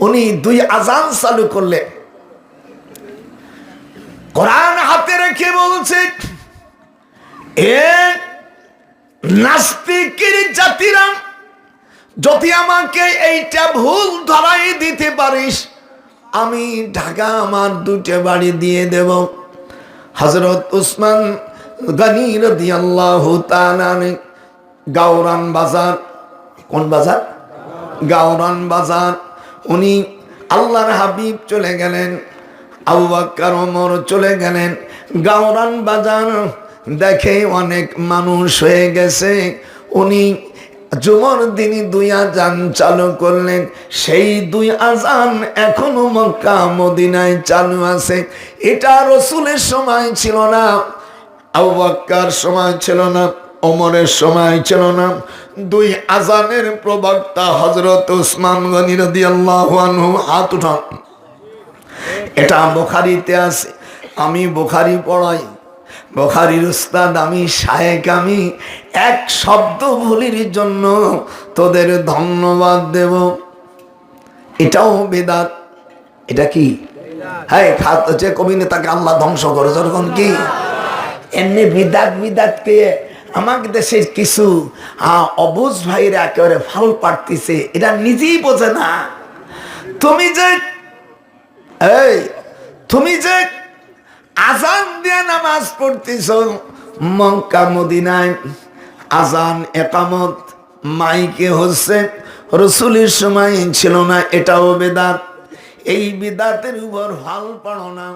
উনি দুই আজান চালু করলেন কোরআন হাতে রেখে বলছে, এ নাস্তিকের জাতিরা, যদি আমাকে এইটা ভুল ধরাই দিতে পারিস, আমি ঢাকা আমার দুটো বাড়ি দিয়ে দেব। হজরত উসমান গনি রাদিয়াল্লাহু তাআলা গাওরান বাজার। কোন বাজার? গাওরান বাজার। উনি আল্লাহর হাবিব চলে গেলেন, আবু বাক্কার চলে গেলেন, গাওরান বাজার দেখে অনেক মানুষ হয়ে গেছে। উনি জুমর দিনই দুই আজান চালু করলেন, সেই দুই আজান এখনও মক্কা, মদিনায় চালু আছে। এটা রসুলের সময় ছিল না, আবু সময় ছিল না। ওমরের সময় ছিল না, দুই আজানের প্রবক্তা হজরত উসমান গনি রাদিয়াল্লাহু আনহু হাত উঠান। এটা বোখারিতে আছে, আমি বোখারি পড়াই। বোখারির উস্তাদ, আমি শায়েক, আমি এক শব্দ ভুলির জন্য তোদের ধন্যবাদ দেব। এটাও বেদাত, এটা কি? হ্যাঁ খাত হচ্ছে কবি নেতাকে আল্লাহ ধ্বংস করে যখন কি? এমনি বিদাত বিদাতকে আমাকে দেশের কিছু অবুজ ভাইরা একেবারে ফাল পাড়তিছে এটা নিজেই বোঝে না। তুমি যে, এই, তুমি যে আজান দিয়ে নামাজ পড়তেছ, মক্কা মদিনায় আজান একামত, মাইকে হচ্ছে, রসুলের সময় ছিল না, এটাও বেদাত। এই বেদাতের উপর হাল পাড়ো না।